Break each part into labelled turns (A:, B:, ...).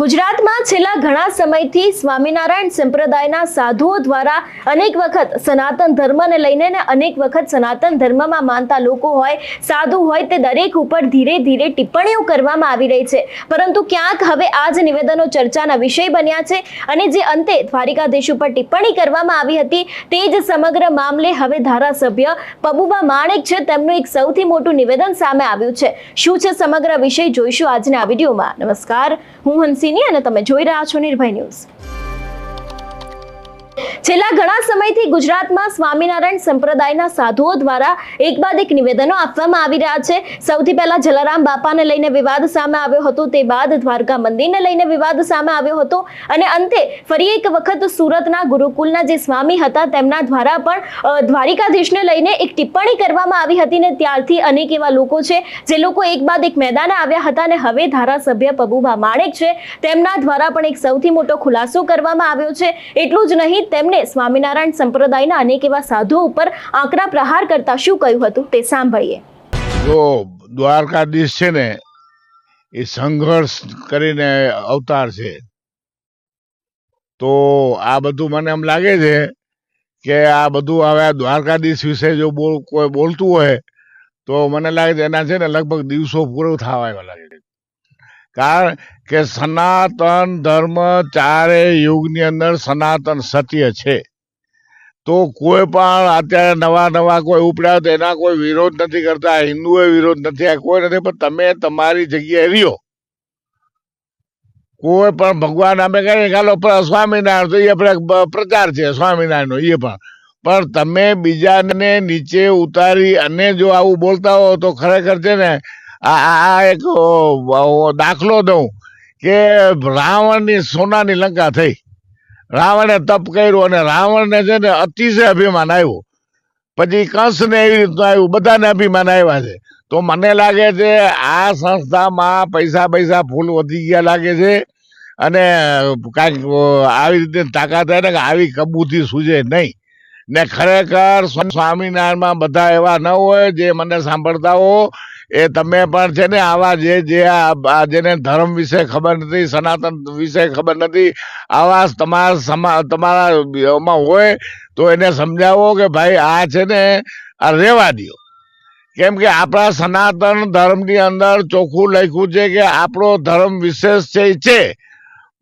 A: ગુજરાતમાં છેલ્લા ઘણા સમયથી સ્વામિનારાયણ સંપ્રદાયના સાધુઓ દ્વારા અનેક વખત સનાતન ધર્મને લઈને ને અનેક વખત સનાતન ધર્મમાં માનતા લોકો હોય, સાધુ હોય તે દરેક ઉપર ધીરે ધીરે ટિપ્પણીઓ કરવામાં આવી રહી છે. પરંતુ ક્યાંક હવે આ જ નિવેદનો ચર્ચાના વિષય બન્યા છે અને જે અંતે દ્વારિકાધીશ ઉપર ટિપ્પણી કરવામાં આવી હતી તે જ સમગ્ર મામલે હવે ધારાસભ્ય પબુબા માણેક છે તેમનું એક સૌથી મોટું નિવેદન સામે આવ્યું છે. શું છે સમગ્ર વિષય જોઈશું આજના આ વિડીયોમાં? નમસ્કાર, હું હંસિની અને તમે જોઈ રહ્યા છો નિર્ભય ન્યૂઝ. છેલ્લા ઘણા સમયથી ગુજરાતમાં સ્વામિનારાયણ સંપ્રદાયના સાધુઓ દ્વારા એક બાદ એક નિવેદનો આપવામાં આવી રહ્યા છે. સૌથી પહેલા જલારામ બાપાને લઈને વિવાદ સામે આવ્યો હતો, તે બાદ દ્વારકા મંદિરને લઈને વિવાદ સામે આવ્યો હતો અને અંતે ફરી એક વખત સુરતના ગુરુકુલના જે સ્વામી હતા, તેમના દ્વારા પણ દ્વારિકાધીશને લઈને એક ટિપ્પણી કરવામાં આવી હતી ને ત્યારથી અનેક એવા લોકો છે, જે લોકો એક બાદ એક મેદાને આવ્યા હતા અને હવે ધારાસભ્ય પબુભા માણેક છે, તેમના દ્વારા પણ એક સૌથી મોટો ખુલાસો કરવામાં આવ્યો છે. એટલું જ નહીં તેમણે સ્વામિનારાયણ સંપ્રદાયના અનેક એવા સાધુઓ ઉપર આકરા પ્રહાર કરતા શું કહ્યું હતું તે સાંભળીએ.
B: જો દ્વારકાધીશ છે ને, એ સંઘર્ષ કરીને અવતાર છે, તો આ બધું મને એમ લાગે છે કે આ બધું હવે દ્વારકાધીશ વિશે જો બોલ, કોઈ બોલતું હોય, તો મને લાગે છે એના છે ને લગભગ દિવસો પૂરો થવા એવા લાગે છે. કારણ કે સનાતન ધર્મ ચારે યુગની અંદર સનાતન સત્ય છે. તો કોઈ પણ અત્યારે નવા નવા કોઈ ઉપડ્યા તો એના કોઈ વિરોધ નથી કરતા હિન્દુએ વિરોધ નથી કોઈ નથી, પણ તમે તમારી જગ્યાએ રહ્યો. કોઈ પણ ભગવાન અમે કહીએ ચાલો સ્વામિનારાયણ તો એ આપણે પ્રચાર છે, સ્વામિનારાયણનો, એ પણ. પણ તમે બીજાને નીચે ઉતારી અને જો આવું બોલતા હો તો ખરેખર છે ને આ એક દાખલો દઉં કે રાવણની સોનાની લંકા થઈ. રાવણે તપ કર્યું અને રાવણને છે ને અતિશય અભિમાન આવ્યું. પછી કંસને એવી રીતનું આવ્યું, બધાને અભિમાન આવ્યા છે. તો મને લાગે છે આ સંસ્થામાં પૈસા પૈસા ફૂલ વધી ગયા લાગે છે. અને કાંઈક આવી રીતે તાકાત થાય ને કે આવી કબૂતી સૂજે નહીં. ને ખરેખર સ્વામિનારાયણમાં બધા એવા ન હોય જે મને સાંભળતા હો એ તમે પણ છે ને આવા જે જે આ જેને ધર્મ વિશે ખબર નથી, સનાતન વિશે ખબર નથી, આવા તમારા સમા તમારા એમાં હોય તો એને સમજાવો કે ભાઈ આ છે ને આ રહેવા દ્યો કેમ કે આપણા સનાતન ધર્મની અંદર ચોખ્ખું લખ્યું છે કે આપણો ધર્મ વિશેષ છે છે.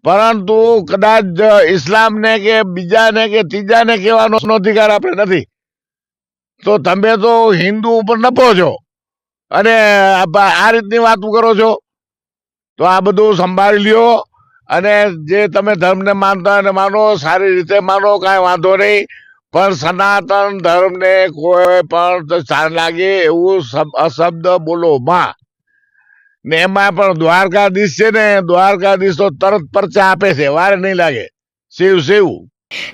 B: પરંતુ કદાચ ઇસ્લામને કે બીજાને કે ત્રીજાને કહેવાનો અધિકાર આપણે નથી. તો તમે તો હિન્દુ ઉપર નપો છો. અને આ રીતની વાત કરો છો? તો આ બધું સંભાળી લ્યો અને જે તમે ધર્મને માનતા અને માનો, સારી રીતે માનો, કાંઈ વાંધો નહીં. પણ સનાતન ધર્મને કોઈ પણ સાર લાગે એવું શબ- અશબ્દ બોલો. માં, ને એમાં પણ દ્વારકાધીશ છે ને, દ્વારકાધીશ તો તરત પરચા આપે છે, વાર નહીં લાગે. શિવ શિવ.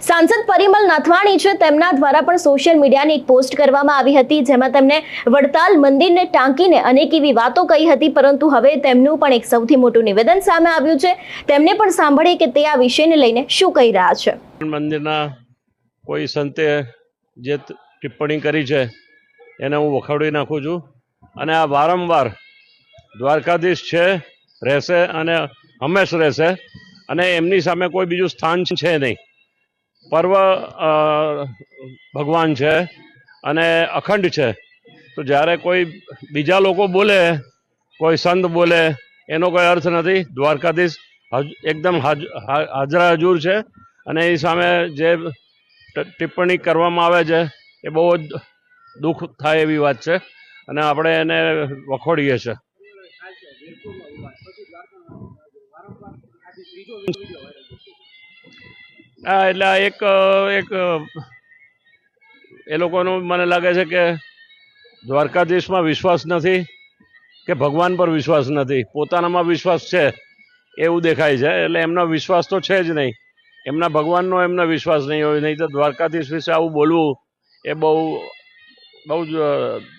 A: સાંસદ પરિમલ નાથવાણી છે. તેમના દ્વારા પણ સોશિયલ મીડિયાની એક પોસ્ટ કરવામાં આવી હતી, જેમાં તેમણે વડતાલ મંદિરને ટાંકીને અનેક એવી વાતો કહી હતી, પરંતુ હવે તેમનું પણ એક સૌથી મોટું નિવેદન સામે આવ્યું છે. તેમને પણ સાંભળીએ કે તે આ વિષયને લઈને શું કહી રહ્યા છે?
C: મંદિરના કોઈ સંતે જે ટિપ્પણી કરી છે, એને હું વખાડી નાખું છું. અને આ વારંવાર દ્વારકાધીશ છે, રહેશે અને હંમેશ રહેશે. અને એમની સામે કોઈ બીજું સ્થાન છે નહીં. પર્વ ભગવાન છે અને અખંડ છે. તો જ્યારે કોઈ બીજા લોકો બોલે, કોઈ સંત બોલે, એનો કોઈ અર્થ નથી. દ્વારકાધીશ એકદમ હાજરા હજુર છે અને એ સામે જે ટિપ્પણી કરવામાં આવે છે, એ બહુ જ દુઃખ થાય એવી વાત છે અને આપણે એને વખોડીએ છીએ. હા એટલે એક એક એ લોકોનું મને લાગે છે કે દ્વારકાધીશમાં વિશ્વાસ નથી કે ભગવાન પર વિશ્વાસ નથી. પોતાનામાં વિશ્વાસ છે, એવું દેખાય છે. એટલે એમનો વિશ્વાસ તો છે જ નહીં. એમના ભગવાનનો એમનો વિશ્વાસ નહીં હોય. નહીં તો દ્વારકાધીશ વિશે આવું બોલવું એ બહુ બહુ જ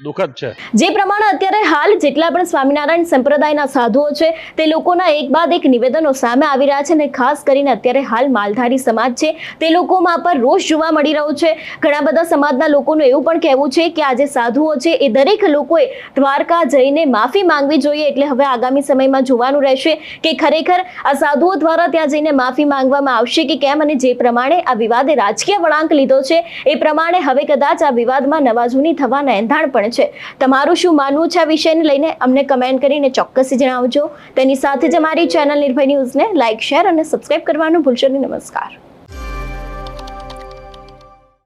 C: દુઃખદ છે.
A: જે પ્રમાણે અત્યારે હાલ જેટલા પણ સ્વામિનારાયણ સંપ્રદાયના સાધુઓ છે, તે લોકોના એક બાદ એક નિવેદનો સામે આવી રહ્યા છે અને ખાસ કરીને અત્યારે હાલ માલધારી સમાજ છે, તે લોકોમાં પર રોષ જોવા મળી રહ્યો છે. ઘણા બધા સમાજના લોકોનું એવું પણ કહેવું છે કે આ જે સાધુઓ છે, એ દરેક લોકોએ દ્વારકા જઈને માફી માંગવી જોઈએ એટલે હવે આગામી સમયમાં જોવાનું રહેશે કે ખરેખર આ સાધુઓ દ્વારા ત્યાં જઈને માફી માંગવામાં આવશે કે કેમ અને જે પ્રમાણે આ વિવાદે રાજકીય વળાંક લીધો છે, એ પ્રમાણે હવે કદાચ આ વિવાદમાં નવા જૂની થવાના એંધાણ પણ છે. તમારું શું માનવું છે આ વિષયને લઈને? અમને કમેન્ટ કરીને ચોક્કસ જણાવજો. તેની સાથે જ અમારી ચેનલ નિર્ભય ન્યૂઝને લાઇક શેર અને સબસ્ક્રાઇબ કરવાનું ભૂલશો નહીં. નમસ્કાર.